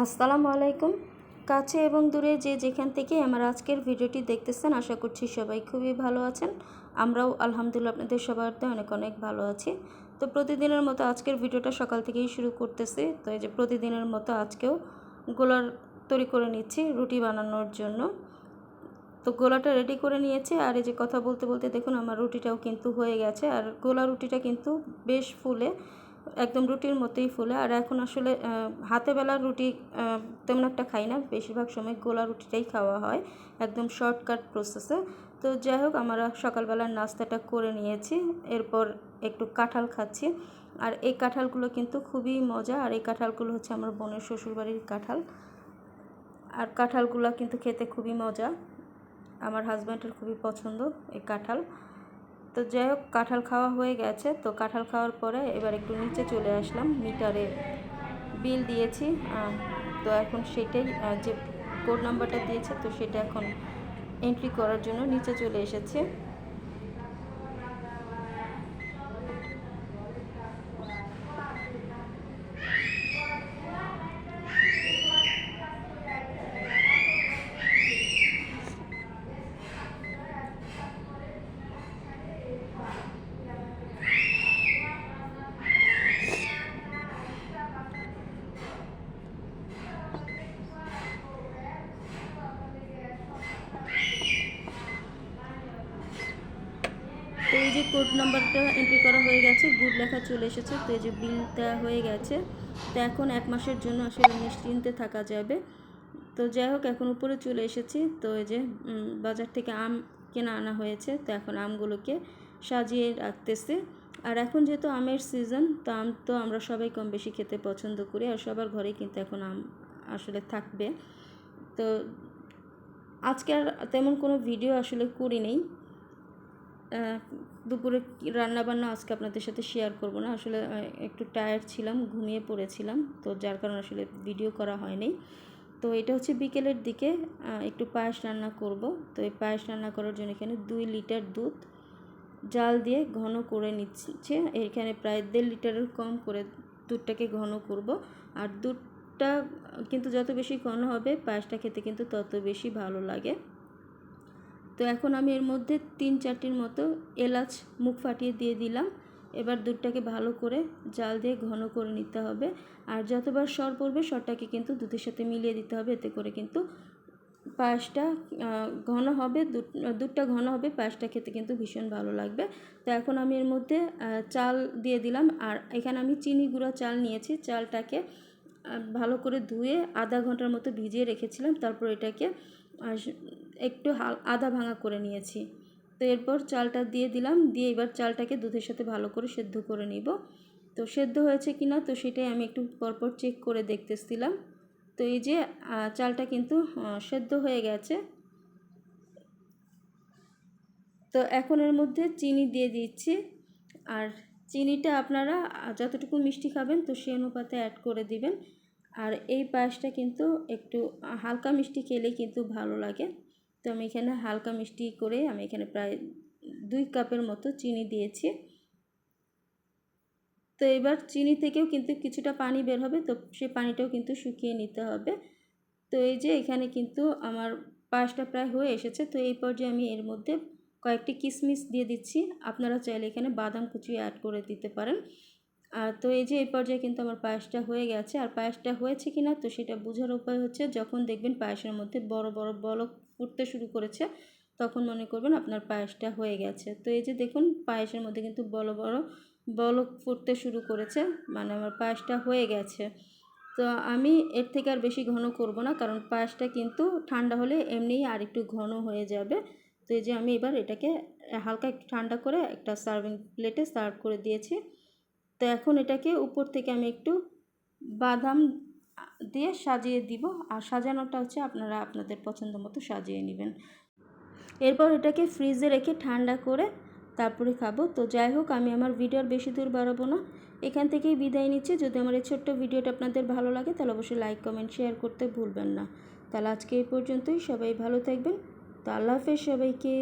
আসসালামু আলাইকুম। কাছে এবং দূরে যে যেখান থেকে আমার আজকের ভিডিওটি দেখতেছেন, আশা করছি সবাই খুবই ভালো আছেন। আমরাও আলহামদুলিল্লাহ আপনাদের সবার অনেক অনেক ভালো আছি। তো প্রতিদিনের মতো আজকের ভিডিওটা সকাল থেকেই শুরু করতেছি। তো এই যে প্রতিদিনের মতো আজকেও গোলার তৈরি করে নিচ্ছি রুটি বানানোর জন্য। তো গোলাটা রেডি করে নিয়েছি। আর এই যে কথা বলতে বলতে দেখুন, আমার রুটিটাও কিন্তু হয়ে গেছে। আর গোলা রুটিটা কিন্তু বেশ ফুলে। একদম রুটির মতোই ফুলে। আর এখন আসলে হাতে বেলার রুটি তেমন একটা খাই না। বেশিরভাগ সময় গোলা রুটিটাই খাওয়া হয় একদম শর্টকাট প্রসেসে তো যাই হোক, আমরা সকালবেলার নাস্তাটা করে নিয়েছি। এরপর একটু কাঁঠাল খাচ্ছি। আর এই কাঁঠালগুলো কিন্তু খুবই মজা। আর এই কাঁঠালগুলো হচ্ছে আমার বোনের শ্বশুরবাড়ির কাঁঠাল। আর কাঁঠালগুলো কিন্তু খেতে খুবই মজা। আমার হাজব্যান্ডের খুবই পছন্দ এই কাঁঠাল। তো যাই হোক, কাঁঠাল খাওয়া হয়ে গেছে। তো কাঁঠাল খাওয়ার পরে এবার একটু নিচে চলে আসলাম। মিটারে বিল দিয়েছি। তো এখন সেটাই যে কোড নাম্বারটা দিয়েছে, তো সেটা এখন এন্ট্রি করার জন্য নিচে চলে এসেছে। এই যে কোড নাম্বারটা এন্ট্রি করা হয়ে গেছে গুড লেখা চলে এসেছে, তো এই যে বিলটা হয়ে গেছে, তো এখন এক মাসের জন্য আসলে নিশ্চিন্তে থাকা যাবে। তো যাই হোক, এখন উপরে চলে এসেছি, তো এই যে বাজার থেকে আম কেনা আনা হয়েছে, তো এখন আমগুলোকে সাজিয়ে রাখতেছে। আর এখন যেহেতু আমের সিজন তো আম তো আমরা সবাই কম বেশি খেতে পছন্দ করি, আর সবার ঘরেই কিন্তু এখন আম আসলে থাকবে। তো আজকে আর তেমন কোনো ভিডিও আসলে করি নেই দুপুরে রান্না বান্না আজকে আপনাদের সাথে শেয়ার করব না। আসলে একটু টায়ার্ড ছিলাম, ঘুমিয়ে পড়েছিলাম, তো যার কারণে আসলে ভিডিও করা হয়নি। তো এটা হচ্ছে বিকেলের দিকে একটু পায়েস রান্না করব। তো এই পায়েস রান্না করার জন্য এখানে দুই লিটার দুধ জাল দিয়ে ঘন করে নিচ্ছে। এখানে প্রায় দেড় লিটারের কম করে দুধটাকে ঘন করব। আর দুধটা কিন্তু যত বেশি ঘন হবে, পায়েসটা খেতে কিন্তু তত বেশি ভালো লাগে। তো এখন আমি এর মধ্যে তিন চারটির মতো এলাচ মুখ ফাটিয়ে দিয়ে দিলাম। এবার দুধটাকে ভালো করে জাল দিয়ে ঘন করে নিতে হবে। আর যতবার সর পড়বে, সরটাকে কিন্তু দুধের সাথে মিলিয়ে দিতে হবে। এতে করে কিন্তু পায়েসটা ঘন হবে দুধটা ঘন হবে, পায়েসটা খেতে কিন্তু ভীষণ ভালো লাগবে। তো এখন আমি এর মধ্যে চাল দিয়ে দিলাম। আর এখানে আমি চিনি গুঁড়া চাল নিয়েছি। চালটাকে ভালো করে ধুয়ে আধা ঘণ্টার মতো ভিজিয়ে রেখেছিলাম। তারপর এটাকে একটু হাল, আধা ভাঙা করে নিয়েছি। তো এরপর চালটা দিয়ে দিলাম, দিয়ে এবার চালটাকে দুধের সাথে ভালো করে সেদ্ধ করে নিব। তো সেদ্ধ হয়েছে কি না, তো সেটাই আমি একটু পরপর চেক করে দেখতেছিলাম। তো এই যে চালটা কিন্তু সেদ্ধ হয়ে গেছে। তো এখন এর মধ্যে চিনি দিয়ে দিচ্ছি। আর চিনিটা আপনারা যতটুকু মিষ্টি খাবেন, তো সেই অনুপাতে অ্যাড করে দিবেন। আর এই পায়েসটা কিন্তু একটু হালকা মিষ্টি খেলে কিন্তু ভালো লাগে। তো আমি এখানে হালকা মিষ্টি করে আমি এখানে প্রায় দুই কাপের মতো চিনি দিয়েছি। তো এবার চিনি থেকেও কিন্তু কিছুটা পানি বের হবে, তো সেই পানিটাও কিন্তু শুকিয়ে নিতে হবে। তো এই যে এখানে কিন্তু আমার পায়েসটা প্রায় হয়ে এসেছে, তো এই পর্যায়ে আমি এর মধ্যে কয়েকটি কিশমিশ দিয়ে দিচ্ছি। আপনারা চাইলে এখানে বাদাম কুচি অ্যাড করে দিতে পারেন। আর তো এই যে এই পর্যায়ে কিন্তু আমার পায়েসটা হয়ে গেছে। আর পায়েসটা হয়েছে কি না তো সেটা বোঝার উপায় হচ্ছে যখন দেখবেন পায়েসের মধ্যে বড় বড় বলক ফুটতে শুরু করেছে, তখন মনে করবেন আপনার পায়েসটা হয়ে গেছে। তো এই যে দেখুন, পায়েসের মধ্যে কিন্তু বড় বড় বলক ফুটতে শুরু করেছে মানে আমার পায়েসটা হয়ে গেছে। তো আমি এর থেকে আর বেশি ঘন করব না, কারণ পায়েসটা কিন্তু ঠান্ডা হলে এমনিই আর একটু ঘন হয়ে যাবে। তো এই যে আমি এবার এটাকে হালকা একটু ঠান্ডা করে একটা সার্ভিং প্লেটে সার্ভ করে দিয়েছি। তো এখন এটাকে উপর থেকে আমি একটু বাদাম দিয়ে সাজিয়ে দিব। আর সাজানোটা হচ্ছে আপনারা আপনাদের পছন্দ মতো সাজিয়ে নেবেন। এরপর এটাকে ফ্রিজে রেখে ঠান্ডা করে তারপরে খাব। তো যাই হোক, আমি আমার ভিডিওর বেশি দূর বাড়াবো না। এখান থেকেই বিদায় নিচ্ছি। যদি আমার এই ছোট্ট ভিডিওটা আপনাদের ভালো লাগে, তাহলে অবশ্যই লাইক কমেন্ট শেয়ার করতে ভুলবেন না। তাহলে আজকে এই পর্যন্তই। সবাই ভালো থাকবেন। তো আল্লাহ হাফেজ সবাইকে।